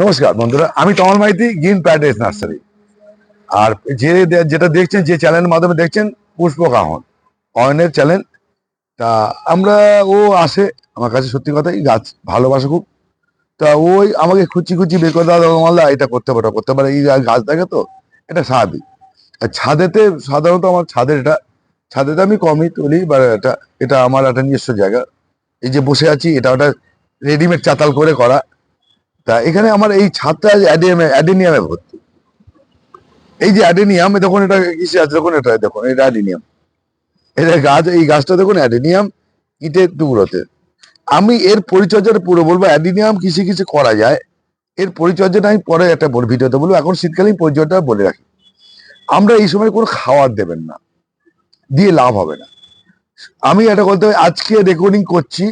নমস্কার বন্ধুরা, আমি Tamal Maiti, green paradise nursery. আর যে যেটা দেখছেন, যে চ্যানেলের মাধ্যমে দেখছেন, পুষ্প কাহন। অয়নের চ্যানেল তা আমরা, ও আসে, আমার কাছে সত্যি কথাই, গাছ ভালোবাসে খুব। তা ওই আমাকে খুচি খুচি বের করে দাদা এটা করতে পারে করতে পারে। এই গাছ থাকে তো, এটা স্বাভাবিক আর ছাদেতে সাধারণত আমার ছাদের এটা, ছাদেতে আমি কমই তুলি, বা এটা এটা আমার একটা নিজস্ব জায়গা। এই যে বসে আছি, এটা ওটা রেডিমেড চাতাল করে করা। তা এখানে আমার এই ছাদটা অ্যাডেনিয়ামে ভর্তি। এই যে অ্যাডেনিয়াম দেখুন এটা কিসে আছে, দেখুন এটা দেখুন, এটা অ্যাডেনিয়াম। এটা গাছ, এই গাছটা দেখুন, অ্যাডেনিয়াম, ইটের টুকরোতে। আমি এর পরিচর্যাটা পুরো বলব, অ্যাডেনিয়াম কিসে কিসে করা যায়, এর পরিচর্যাটা আমি পরে একটা ভিডিওতে বলব, এখন শীতকালীন পরিচর্যা বলে রাখি। আমরা এই সময় কোনো খাবার দেবেন না, দিয়ে লাভ হবে না। আমি এটা বলতে আজকে রেকর্ডিং করছি,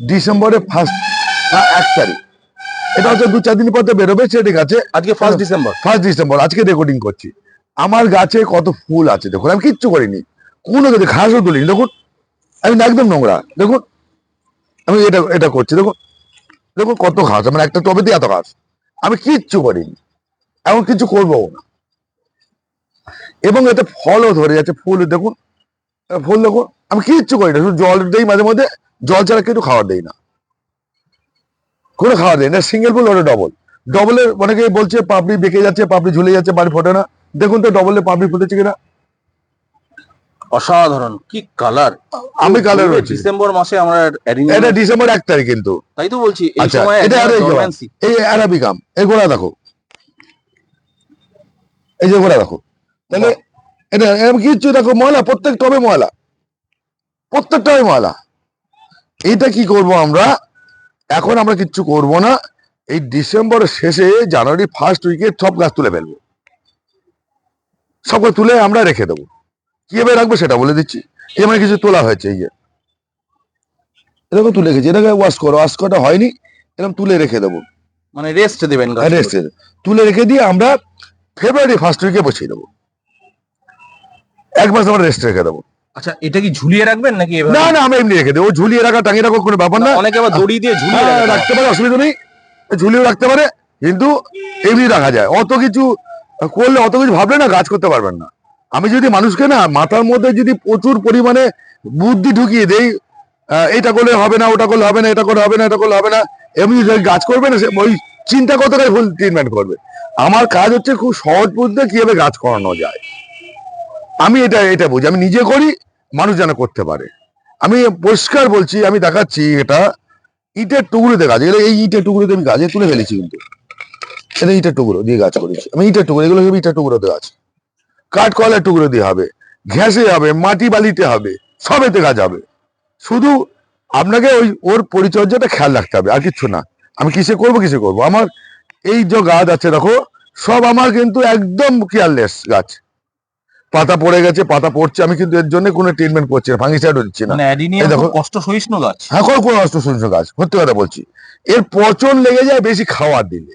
ডিসেম্বরের ফার্স্ট এক তারিখ। এটা হচ্ছে দু চার দিন পর বেরোবে সে ঠিক আছে। আজকে ফার্স্ট ডিসেম্বর ফার্স্ট ডিসেম্বর আজকে রেকর্ডিং করছি। আমার গাছে কত ফুল আছে দেখুন আমি কিচ্ছু করিনি। কোনো কিছু ঘাসও তুলিনি দেখুন। আমি না একদম নোংরা দেখুন। আমি এটা এটা করছি দেখুন। দেখুন কত ঘাস আমার একটা টবেতে এত ঘাস। আমি কিচ্ছু করিনি এমন কিছু করব না। এবং এতে ফলও ধরে যাচ্ছে ফুল দেখুন। ফুল দেখুন। আমি কিচ্ছু করি না শুধু জল দিই মাঝে মধ্যে জল ছাড়া কিছু খাবার দেই না। কোনো খাওয়া দেই না। সিঙ্গেল ফুল ওটা ডবল ডবলের অনেকে বলছে পাপড়ি বেঁকে যাচ্ছে পাপড়ি ঝুলে যাচ্ছে বাড়ি ফোটে না। দেখুন তো ডবলে পাপড়ি ফুটেছে কিনা। অসাধারণ। কি কালার আমি কালার রয়েছি। ডিসেম্বর মাসে আমরা এটা ডিসেম্বর এক তারিখ কিন্তু। তাই তো বলছি এই আচ্ছা, সময় এটা আরে এই অ্যারাবিকাম এই গোড়া দেখো। এই যে গোড়া দেখো। তাহলে এটা এরকম কিচ্ছু দেখো ময়লা প্রত্যেক টবে ময়লা। প্রত্যেক টবে ময়লা। এইটা কি করব আমরা? এখন আমরা কিচ্ছু করব না। এই ডিসেম্বরের শেষে জানুয়ারি ফার্স্ট উইকে সব গাছ তুলে ফেলব। সব তুলে আমরা রেখে দেবো। কীভাবে রাখব সেটা বলে দিচ্ছি। এবার কিছু তোলা হয়েছে এই যে। এরকম তুলে রেখেছি। এটাকে ওয়াশ করো। ওয়াশ করাটা হয়নি। এরকম তুলে রেখে দেবো। মানে রেস্ট দেবেন। রেস্ট তুলে রেখে দিয়ে আমরা ফেব্রুয়ারি ফার্স্ট উইকে বসিয়ে দেবো। এক মাস আমরা রেস্ট রেখে দেবো। আচ্ছা এটা কি ঝুলিয়ে রাখবেন নাকি না না আমরা এমনি রেখে দেবো। ঝুলিয়ে রাখা টাঙিয়ে রাখো কোনো ব্যাপার না। অনেকে আবার দড়ি দিয়ে ঝুলিয়ে হ্যাঁ, রাখতে পারে অসুবিধা নেই। ঝুলিয়েও রাখতে পারে কিন্তু এমনি রাখা যায়। অত কিছু করলে অত কিছু ভাবলে না গাছ করতে পারবেন না। আমি যদি মানুষকে না মাথার মধ্যে যদি প্রচুর পরিমাণে বুদ্ধি ঢুকিয়ে দেই এটা করলে হবে না ওটা করলে হবে না এটা করলে হবে না এটা করলে হবে না এমনি গাছ করবে না ওই চিন্তা কতটাই ফুল ট্রিটমেন্ট করবে। আমার কাজ হচ্ছে খুব সহজ বুদ্ধে কীভাবে গাছ করানো যায়। আমি এটা এটা বুঝি। আমি নিজে করি, মানুষ যেন করতে পারে। আমি পরিষ্কার বলছি, আমি দেখাচ্ছি এটা। ইটের টুকরোতে গাছ, এগুলো এই ইটের টুকরোতে আমি গাছে তুলে ফেলেছি কিন্তু। এটা ইটের টুকরো দিয়ে গাছ করেছি। আমি ইটের টুকরো, এগুলো ইটের টুকরোতে গাছ। কাঠ কয়লার টুকরো দিয়ে হবে। ঘ্যাসে হবে, মাটি বালিতে হবে, সবেতে গাছ হবে। শুধু আপনাকে ওই, ওর পরিচর্যাটা খেয়াল রাখতে হবে, আর কিচ্ছু না। আমি কিসে করব কিসে করব? আমার এই যে গাছ আছে, দেখো, সব আমার কিন্তু একদম কেয়ারলেস গাছ। পাতা পড়ে গেছে পাতা পড়ছে আমি কিন্তু এর জন্য কোনো ট্রিটমেন্ট করছি না ফাঙ্গিসাইডও দিচ্ছি না। কষ্ট সহিষ্ণু গাছ। হ্যাঁ কোনো কোনো অস্ত্র শুনছো গাছ সত্যি কথা বলছি। এর পচন লেগে যায় বেশি খাওয়ার দিলে।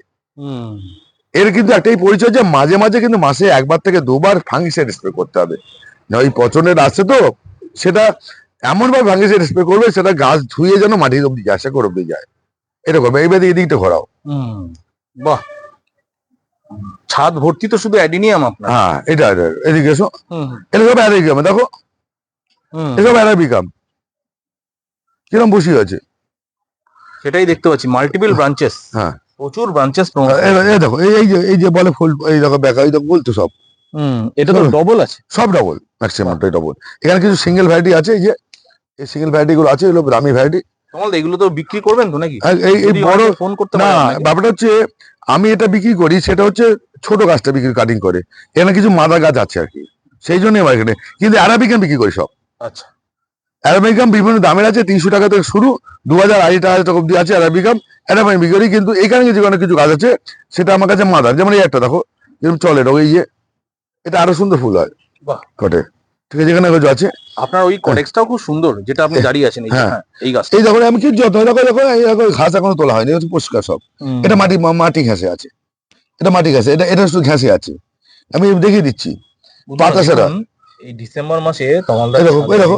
এর কিন্তু একটাই পরিচর্যা মাঝে মাঝে কিন্তু মাসে একবার থেকে দুবার ফাঙ্গিসাইড স্প্রে করতে হবে। না ওই পচনের আছে তো সেটা এমন ভাবে ফাঙ্গিসাইড স্প্রে করবে সেটা গাছ ধুয়ে যেন মাটির অব্দি যায় শেকড় অব্দি যায়। এরকম এইবার এদিকটা ঘোরাও। হুম। বাহ! ছাদ ভর্তি তো শুধু অ্যাডিনিয়াম আপনার। হ্যাঁ এটা এটা, এদিকে এসো। এটা সব অ্যারাবিকাম দেখো। এসব অ্যারাবিকাম। কিরম বসি আছে? সেটাই দেখতে পাচ্ছি মাল্টিপল ব্রাঞ্চেস হ্যাঁ। প্রচুর ব্রাঞ্চেস এই- দেখো এই যে এই যে বলে ফুল এই দেখো বেকা এই দেখো ফুল তো সব। হুম এটা তো ডবল আছে। সব ডবল ম্যাক্সিমামটাই ডবল এখানে কিছু সিঙ্গেল ভ্যারাইটি আছে এই যে এই সিঙ্গেল ভ্যারাইটি গুলো আছে এগুলো ব্রাহ্মী ভ্যারাইটি তোমার এগুলো তো বিক্রি করবেন তো নাকি? এই বড় ফোন করতে না ব্যাপারটা হচ্ছে আমি এটা বিক্রি করি সেটা হচ্ছে ছোট গাছটা বিক্রি কাটিং করে। এখানে কিছু মাদা গাছ আছে আর কি। সেই জন্য আমার এখানে। কিন্তু অ্যারাবিকান বিক্রি করি সব। আচ্ছা। অ্যারাবিকাম বিভিন্ন দামের আছে তিনশো টাকা থেকে শুরু দু হাজার আড়াই টাকা টাকা অব্দি আছে অ্যারাবিকাম অ্যারাবিকাম বিক্রি করি কিন্তু এখানে কিছু অনেক কিছু গাছ আছে সেটা আমার কাছে মাদার যেমন এই একটা দেখো যেরকম চলে এটা ওই যে এটা আরও সুন্দর ফুল হয়। বাহ। কটে ঠিক আছে এখানে কিছু আছে। আপনার ওই কটেক্সটাও খুব সুন্দর যেটা আপনি দাঁড়িয়ে আছেন হ্যাঁ। হ্যাঁ, এই গাছটা। এই দেখো আমি কি যত দেখো দেখো এই দেখো ঘাস এখনও তোলা হয়নি হচ্ছে পরিষ্কার সব। এটা মাটি আছে। এটা মাটি এটা এটা শুধু আছে। আমি দেখিয়ে দিচ্ছি। পাতা সেরা। এই ডিসেম্বর মাসে তমালদা এই দেখো, এই দেখো।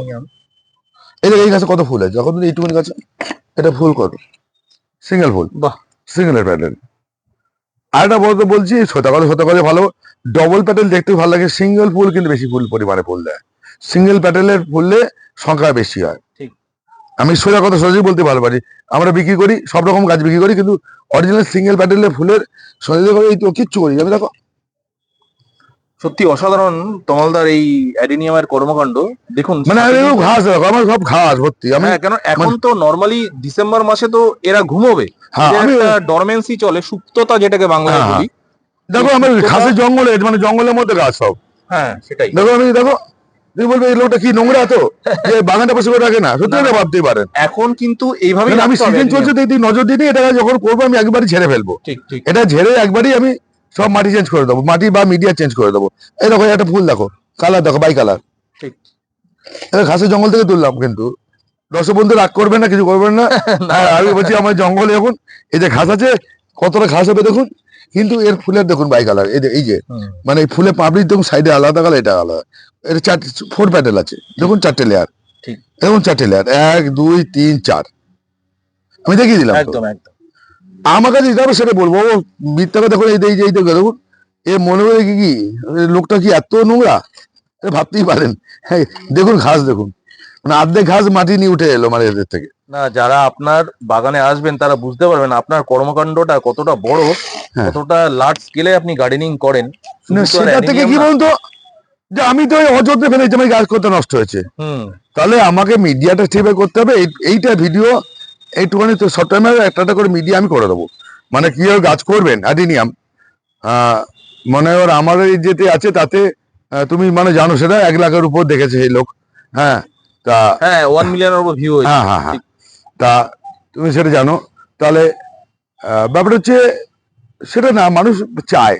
এই দেখো এই গাছে কত ফুল আছে। যখন এইটুকুনি গাছে এটা ফুল কত? সিঙ্গেল ফুল। বাহ। সিঙ্গেল প্যাটেল আরেকটা বলতে বলছি শতকালে শতকালে ভালো। ডবল প্যাটেল দেখতে ভালো লাগে সিঙ্গেল ফুল কিন্তু বেশি ফুল পরিমাণে ফুল দেয়। সিঙ্গেল প্যাটেলের ফুললে সংখ্যা বেশি হয়। ঠিক। আমি সোজা কথা সোজাই বলতে ভালো পারি আমরা বিক্রি করি সব রকম গাছ বিক্রি করি কিন্তু অরিজিনাল সিঙ্গেল প্যাটেলের ফুলের সোজা করে এই তো কিচ্ছু করি আমি দেখো সত্যি অসাধারণ তমালদার এই অ্যাডিনিয়ামের কর্মকাণ্ড। দেখুন মানে আমি ঘাস আমার সব ঘাস ভর্তি। আমি হ্যাঁ কেন এখন তো নর্মালি ডিসেম্বর মাসে তো এরা ঘুমোবে। হ্যাঁ ডরমেন্সি চলে সুপ্ততা যেটাকে বাংলায় হ্যাঁ, বলি। দেখো আমার ঘাসের জঙ্গলে মানে জঙ্গলের মধ্যে গাছ সব। হ্যাঁ সেটাই। দেখো আমি দেখো তুমি বলবে এই লোকটা কি নোংরা তো? যে বাগানটা বসে করে রাখে না। সত্যি না, এটা ভাবতেই পারেন। এখন কিন্তু এইভাবে আমি সিজন চলছে নজর দিনে এটা যখন করব আমি একবারই ঝেড়ে ফেলব। ঠিক ঠিক। এটা ঝেড়ে একবারই আমি সব মাটি চেঞ্জ করে দেবো। মাটি বা মিডিয়া চেঞ্জ করে দেবো। এই দেখো একটা ফুল দেখো। কালার দেখো বাই কালার ঠিক। ঘাসের জঙ্গল থেকে তুললাম কিন্তু। দর্শকবন্ধু রাগ করবেন না কিছু করবেন না। আমি বলছি আমার জঙ্গলে এখন এই যে ঘাস আছে কতটা ঘাস হবে দেখুন। কিন্তু এর ফুলের দেখুন বাই কালার এই যে এই যে মানে এই ফুলে পাপড়ির দেখুন সাইডে আলাদা কালার এটা আলাদা। এটা চারটে ফোর প্যাটেল আছে। দেখুন চারটে লেয়ার দেখুন চারটে লেয়ার এক দুই তিন চার। আমি দেখিয়ে দিলাম একদম একদম। আমার কাছে যেটা হবে সেটা বলব। ও মিথ্যাকে দেখুন এই এই এই দেখো। দেখুন এ মনে করে কি কি লোকটা কি এত নোংরা? ভাবতেই পারেন। হ্যাঁ দেখুন ঘাস দেখুন। মানে অর্ধেক ঘাস মাটি নিয়ে উঠে এলো মানে এদের থেকে। না যারা আপনার বাগানে আসবেন তারা বুঝতে পারবেন আপনার কর্মকাণ্ডটা কতটা বড় হ্যাঁ। কতটা লার্জ স্কেলে আপনি গার্ডেনিং করেন। সেটা থেকে কি। বলুন তো যে আমি তো অযোধ্যা ফেলেছি আমার গাছ করতে নষ্ট হয়েছে। হুম। তাহলে আমাকে মিডিয়াটা ঠিকভাবে করতে হবে। এইটা ভিডিও এইটুখানি তো শর্ট টাইমে একটা একটা করে মিডিয়া আমি করে দেবো। মানে কীভাবে গাছ করবেন? অ্যাডিনিয়াম মনে হয় আমার এই যেতে আছে তাতে তুমি মানে জানো সেটা এক লাখের উপর দেখেছে এই লোক। হ্যাঁ তা হ্যাঁ ওয়ান মিলিয়নের উপর ভিউ হ্যাঁ হ্যাঁ হ্যাঁ। তা তুমি সেটা জানো। তাহলে ব্যাপারটা হচ্ছে সেটা না মানুষ চায়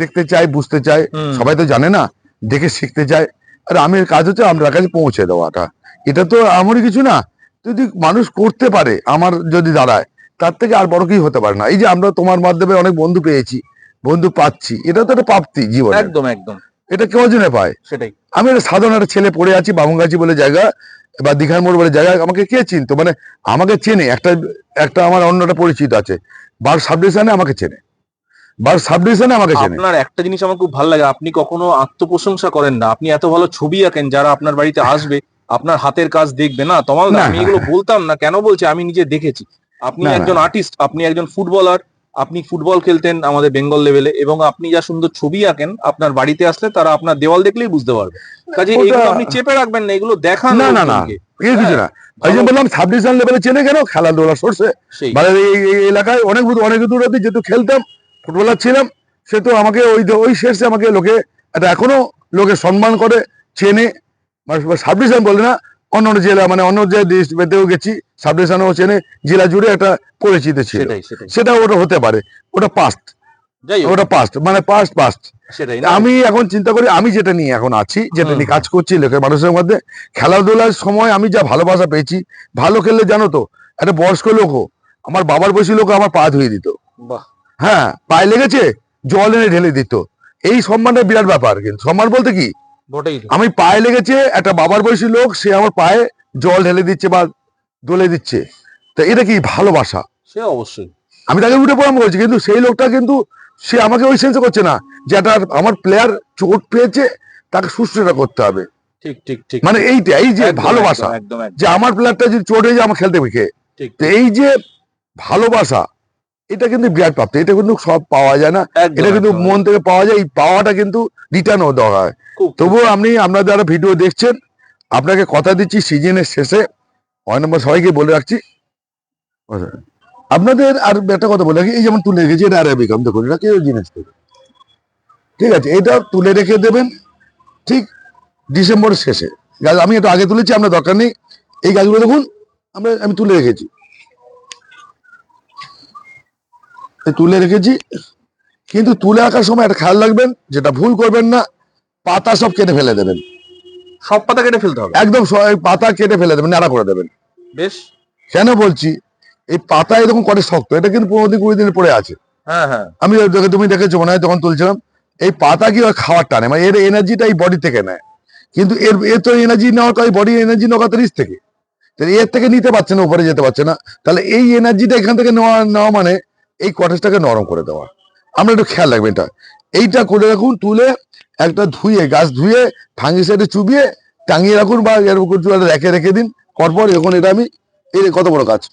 দেখতে চায় বুঝতে চায়। সবাই তো জানে না দেখে শিখতে চায়। আর আমি কাজ হচ্ছে আপনার কাছে পৌঁছে দেওয়াটা। এটা তো আমারই কিছু না যদি মানুষ করতে পারে আমার যদি দাঁড়ায় তার থেকে আর বড় কি হতে পারে না। এই যে আমরা তোমার মাধ্যমে অনেক বন্ধু পেয়েছি বন্ধু পাচ্ছি এটা তো একটা প্রাপ্তি জীবন। একদম একদম। এটা কেউ জন্য পায়। সেটাই। আমি একটা সাধারণ একটা ছেলে পড়ে আছি বামুনগাছি বলে জায়গা বা দীঘার মোড় বলে জায়গা আমাকে কে চিনতো? মানে আমাকে চেনে একটা একটা আমার অন্যটা পরিচিত আছে বার সাব ডিভিশনে আমাকে চেনে। বার সাব ডিভিশনে আমাকে চেনে। আপনার একটা জিনিস আমার খুব ভালো লাগে আপনি কখনো আত্মপ্রশংসা করেন না। আপনি এত ভালো ছবি আঁকেন যারা আপনার বাড়িতে আসবে আপনার হাতের কাজ দেখবে না। তমাল আমি এগুলো বলতাম না কেন বলছি? আমি নিজে দেখেছি। আপনি। একজন আর্টিস্ট আপনি একজন ফুটবলার আপনি ফুটবল খেলতেন আমাদের বেঙ্গল লেভেলে এবং আপনি যা সুন্দর ছবি আঁকেন আপনার বাড়িতে আসলে তারা আপনার দেওয়াল দেখলেই বুঝতে পারবে। কাজে এগুলো আপনি চেপে রাখবেন না এগুলো দেখান না, না, না। কিছু না? ওই বললাম সাব ডিভিশন লেভেলে চেনে কেন? খেলাধুলা সরষে মানে এই এলাকায় অনেক দূর অনেক দূর অব্দি যেহেতু খেলতাম ফুটবলার ছিলাম সে তো আমাকে ওই ওই শেষে আমাকে লোকে এটা এখনও লোকে সম্মান করে চেনে। সাব ডিভিশন বলে না অন্য অন্য জেলা মানে অন্য যে ডিস্ট্রিক্টেও গেছি সাব ডিভিশনও চেনে জেলা জুড়ে একটা পরিচিত ছিল। সেটা ওটা হতে পারে। ওটা পাস্ট ওটা পাস্ট মানে পাস্ট পাস্ট আমি এখন চিন্তা করি আমি যেটা নিয়ে এখন আছি যেটা। নিয়ে কাজ করছি লোকের মানুষের মধ্যে খেলাধুলার সময় আমি যা ভালোবাসা পেয়েছি ভালো খেললে জানো তো একটা বয়স্ক লোকও আমার বাবার বয়সী লোক আমার পা ধুয়ে দিত। বাহ। হ্যাঁ পায়ে লেগেছে জল এনে ঢেলে দিত। এই সম্মানটা বিরাট ব্যাপার কিন্তু। সম্মান বলতে কি। আমি পায়ে লেগেছে একটা বাবার বয়সী লোক সে আমার পায়ে জল ঢেলে দিচ্ছে বা দোলে দিচ্ছে। তো এটা কি ভালোবাসা? সে অবশ্যই। আমি তাকে উঠে পড়াম বলছি কিন্তু সেই লোকটা কিন্তু সে আমাকে ওই সেন্সে করছে না যে একটা আমার প্লেয়ার চোট পেয়েছে তাকে সুস্থটা করতে হবে। ঠিক ঠিক ঠিক। মানে এইটা এই যে ভালোবাসা। যে আমার প্লেয়ারটা যদি চোট হয়ে যায় আমার খেলতে তো এই যে ভালোবাসা এটা কিন্তু বিরাট প্রাপ্তি এটা কিন্তু সব পাওয়া যায় না। এটা কিন্তু মন থেকে পাওয়া যায় এই পাওয়াটা কিন্তু রিটার্নও দেওয়া হয়। তবুও আপনি আপনার যারা ভিডিও দেখছেন আপনাকে কথা দিচ্ছি সিজনের শেষে। অয় নম্বর সবাইকে বলে রাখছি। আপনাদের আর একটা কথা বলে রাখি এই যেমন তুলে রেখেছি এটা অ্যারাবিকাম দেখুন এটা কেউ জিনিস ঠিক আছে এটা তুলে রেখে দেবেন ঠিক ডিসেম্বরের শেষে। গাছ আমি একটু আগে তুলেছি আপনার দরকার নেই। এই গাছগুলো দেখুন আমরা আমি তুলে রেখেছি এই তুলে রেখেছি। কিন্তু তুলে রাখার সময় একটা খেয়াল রাখবেন যেটা ভুল করবেন না পাতা সব কেটে ফেলে দেবেন। সব পাতা কেটে ফেলতে হবে? একদম পাতা কেটে ফেলে দেবেন নাড়া করে দেবেন। বেশ। কেন বলছি? এই পাতা এরকম করে শক্ত এটা কিন্তু পনেরো দিন কুড়ি দিন পরে আছে। হ্যাঁ হ্যাঁ। আমি তুমি দেখেছ মনে হয় তখন তুলছিলাম এই পাতা কি হয় খাওয়ার টানে মানে এর এনার্জিটা এই বডি থেকে নেয়। কিন্তু এর এর তো এনার্জি নেওয়ার এই বডি এনার্জি নেওয়া কথা থেকে। তাহলে এর থেকে নিতে পারছে না উপরে যেতে পারছে না। তাহলে এই এনার্জিটা এখান থেকে নেওয়া নেওয়া মানে এই কটেজটাকে নরম করে দেওয়া। আমরা একটু খেয়াল রাখবেন এটা। এইটা করে রাখুন তুলে একটা ধুয়ে গাছ ধুয়ে ফাঙ্গি সাইডে চুবিয়ে টাঙিয়ে রাখুন বা এরকম রেখে রেখে দিন। পরপর এখন এটা আমি এই কত বড় কাজ?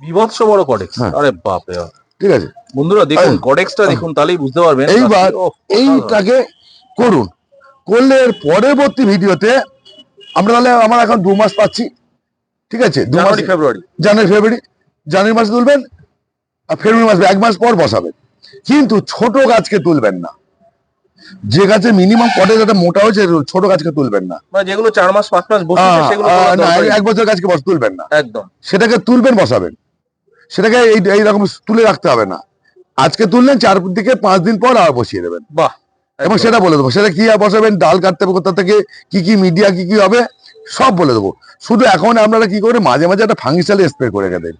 বিভৎস বড় কডেক্স হ্যাঁ। আরে বাপ। রে ঠিক আছে। বন্ধুরা দেখুন এই- কডেক্সটা দেখুন তাহলেই বুঝতে পারবেন। এইবার এইটাকে করুন। করলে এর পরবর্তী ভিডিওতে আমরা তাহলে আমার এখন দু মাস পাচ্ছি। ঠিক আছে? দু মাস জানুয়ারি ফেব্রুয়ারি জানুয়ারি ফেব্রুয়ারি জানুয়ারি মাসে তুলবেন। ফেব্রুয়ারি মাসে এক মাস পর বসাবেন কিন্তু ছোট গাছকে তুলবেন না। যে গাছে মিনিমাম কটেজ একটা মোটা হয়েছে ছোট গাছকে তুলবেন না। মানে যেগুলো চার মাস পাঁচ মাস এক বছর গাছকে বস তুলবেন না। একদম। সেটাকে তুলবেন বসাবেন। সেটাকে এই এইরকম তুলে রাখতে হবে না। আজকে তুললেন চার দিকে পাঁচ দিন পর আর বসিয়ে দেবেন। বাহ এবং সেটা বলে দেবো। সেটা কি আর বসাবেন? ডাল কাটতে হবে কোথা থেকে? কি কি মিডিয়া কি কি হবে? সব বলে দেবো। শুধু এখন আপনারা কি করে মাঝে মাঝে একটা ফাঙ্গিসালে স্প্রে করে রেখে দেন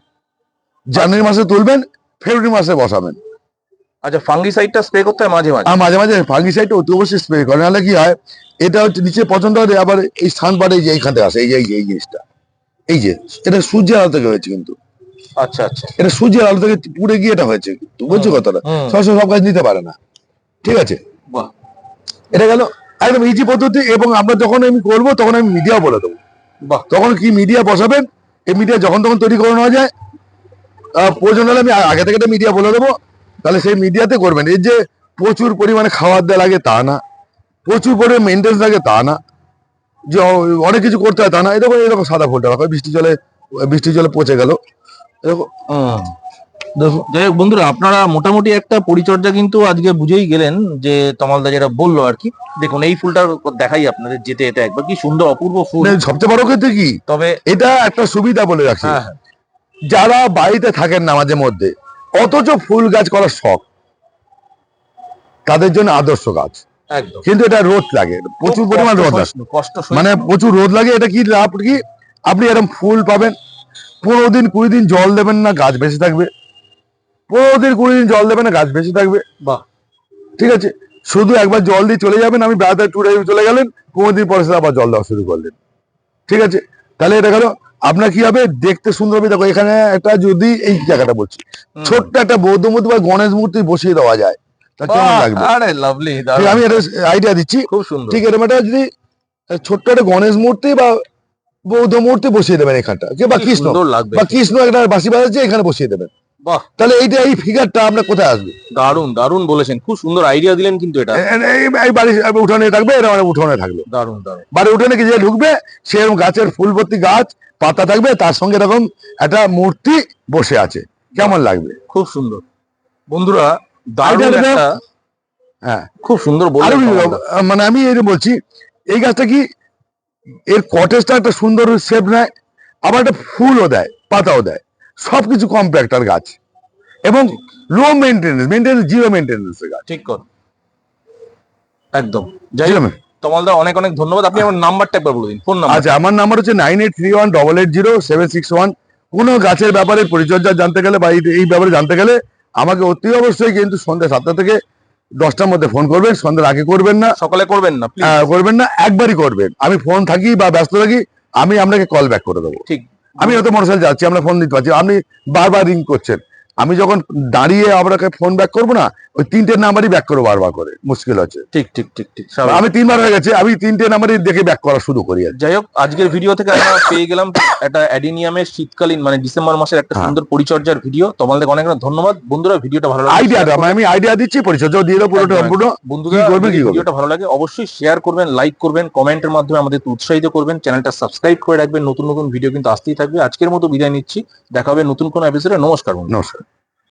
জানুয়ারি মাসে তুলবেন ফেব্রুয়ারি মাসে বসাবেন। আচ্ছা ফাঙ্গিসাইডটা স্প্রে করতে হয় মাঝে মাঝে? আর মাঝে মাঝে ফাঙ্গিসাইডটা অতি অবশ্যই স্প্রে করে নাহলে কি হয় এটা হচ্ছে নিচে পছন্দ হবে আবার এই স্থান পারে এই যে এইখান থেকে আসে এই যে এই জিনিসটা। এই যে এটা সূর্যের আলো থেকে হয়েছে কিন্তু। আচ্ছা আচ্ছা। এটা সূর্যের আলো থেকে পুড়ে গিয়ে এটা হয়েছে বুঝছ কথাটা? সবসময় সব কাজ নিতে পারে না। ঠিক আছে? বাহ। এটা গেল একদম ইজি পদ্ধতি এবং আমরা যখন আমি করব তখন আমি মিডিয়া বলে দেবো। বাহ। তখন কি মিডিয়া বসাবেন? এই মিডিয়া যখন তখন তৈরি করে নেওয়া যায় প্রয়োজন হলে আমি আগে থেকে একটা মিডিয়া বলে দেবো। তাহলে সেই মিডিয়াতে করবেন। এই যে প্রচুর পরিমাণে খাবার দেওয়া লাগে তা না। প্রচুর পরিমাণে মেনটেন্স লাগে তা না। যে অনেক কিছু করতে হয় তা না। এরকম এরকম সাদা ফুলটা। রাখো বৃষ্টি জলে বৃষ্টি জলে পচে গেল। এরকম যাই হোক বন্ধুরা আপনারা মোটামুটি একটা পরিচর্যা কিন্তু আজকে বুঝেই গেলেন যে তমালদা যেটা বলল আর কি। দেখুন এই ফুলটার দেখাই আপনাদের যেতে যেতে একবার। কি সুন্দর অপূর্ব ফুল। মানে সবচেয়ে বড় ক্ষেত্রে কি? তবে এটা একটা সুবিধা বলে রাখছি হ্যাঁ হ্যাঁ, যারা বাড়িতে থাকেন না মাঝে মধ্যে অথচ ফুল গাছ করার শখ তাদের জন্য আদর্শ গাছ। কিন্তু এটা রোদ লাগে প্রচুর পরিমাণ রোদ কষ্ট মানে প্রচুর রোদ লাগে এটা কি লাভ কি আপনি এরকম ফুল পাবেন পনেরো দিন কুড়ি দিন জল দেবেন না গাছ বেঁচে থাকবে। পনেরো দিন কুড়ি দিন জল দেবেন না গাছ বেঁচে থাকবে। বাহ। ঠিক আছে? শুধু একবার জল দিয়ে চলে যাবেন আমি বেড়াতে ট্যুরে চলে গেলেন পনেরো দিন পরে আবার জল দেওয়া শুরু করলেন। ঠিক আছে? তাহলে এটা গেল আপনার কি হবে? দেখতে সুন্দর হবে। দেখো এখানে একটা যদি এই জায়গাটা বলছি ছোট্ট একটা বৌদ্ধ মূর্তি বা গণেশ মূর্তি বসিয়ে দেওয়া যায়। আমি একটা আইডিয়া দিচ্ছি। ঠিক এরকম একটা যদি ছোট্ট একটা গণেশ মূর্তি বা বৌদ্ধ মূর্তি বসিয়ে দেবেন এখানটা। কে বা কৃষ্ণ বা কৃষ্ণ একটা বাসি বাজাচ্ছে এখানে বসিয়ে দেবেন। বাহ। তাহলে এইটা এই ফিগারটা আপনার কোথায় আসবে? দারুণ দারুণ বলেছেন। খুব সুন্দর আইডিয়া দিলেন কিন্তু এটা। এই- বাড়ির উঠোনে থাকবে এটা আমার উঠোনে থাকল। দারুণ দারুণ বাড়ির উঠোনে কি যে ঢুকবে সেরকম গাছের ফুল গাছ পাতা থাকবে তার সঙ্গে এরকম একটা মূর্তি বসে আছে। কেমন লাগবে? খুব সুন্দর। বন্ধুরা দারুণ একটা হ্যাঁ। খুব সুন্দর। মানে আমি এটা বলছি এই গাছটা কি এর কটেজটা একটা সুন্দর শেপ নেয় আবার একটা ফুলও দেয় পাতাও দেয়। সবকিছু কম্প্যাক্টার গাছ। এবং low maintenance maintenance zero maintenance গাছ। ঠিক কর। একদম। যাই তমালদা অনেক অনেক ধন্যবাদ। আপনি আমার নাম্বারটা একবার বলে দিন ফোন নাম্বার। আচ্ছা আমার নাম্বার হচ্ছে nine eight three one double eight zero seven six one কোনো গাছের ব্যাপারে পরিচর্যা জানতে গেলে বা এই- এই ব্যাপারে জানতে গেলে আমাকে অতি অবশ্যই কিন্তু সন্ধ্যা সাতটা থেকে দশটার মধ্যে ফোন করবেন সন্ধ্যার আগে করবেন না। সকালে করবেন না করবেন না একবারই করবেন। আমি ফোন থাকি বা ব্যস্ত থাকি আমি আপনাকে কল ব্যাক করে দেবো। ঠিক। আমি হয়তো মোটরসাইকেল যাচ্ছি, আমরা ফোন দিতে পারছি। আপনি বারবার রিং করছেন। আমি যখন দাঁড়িয়ে আপনাকে ফোন ব্যাক করব না ওই তিনটে নাম্বারই ব্যাক করো বারবার করে মুশকিল আছে। ঠিক ঠিক ঠিক ঠিক আমি তিনবার হয়ে গেছে আমি তিনটে নাম্বারই দেখে ব্যাক করা শুরু করি। যাই হোক আজকের ভিডিও থেকে আমরা পেয়ে গেলাম একটা অ্যাডিনিয়ামের শীতকালীন মানে ডিসেম্বর মাসের একটা হ্যাঁ। সুন্দর পরিচর্যার ভিডিও তোমাদের অনেক অনেক ধন্যবাদ। বন্ধুরা ভিডিওটা ভালো লাগলে আইডিয়াটা। আমি আইডিয়া দিচ্ছি পরিচর্যা দিয়ে দেবো পুরোটা সম্পূর্ণ বন্ধুরা? ভিডিওটা ভালো লাগে অবশ্যই শেয়ার করবেন লাইক করবেন কমেন্টের মাধ্যমে আমাদের উৎসাহিত করবেন চ্যানেলটা সাবস্ক্রাইব করে রাখবেন নতুন নতুন ভিডিও কিন্তু আসতেই থাকবে। আজকের মতো বিদায় নিচ্ছি দেখা হবে নতুন কোন এপিসোডে নমস্কার নমস্কার।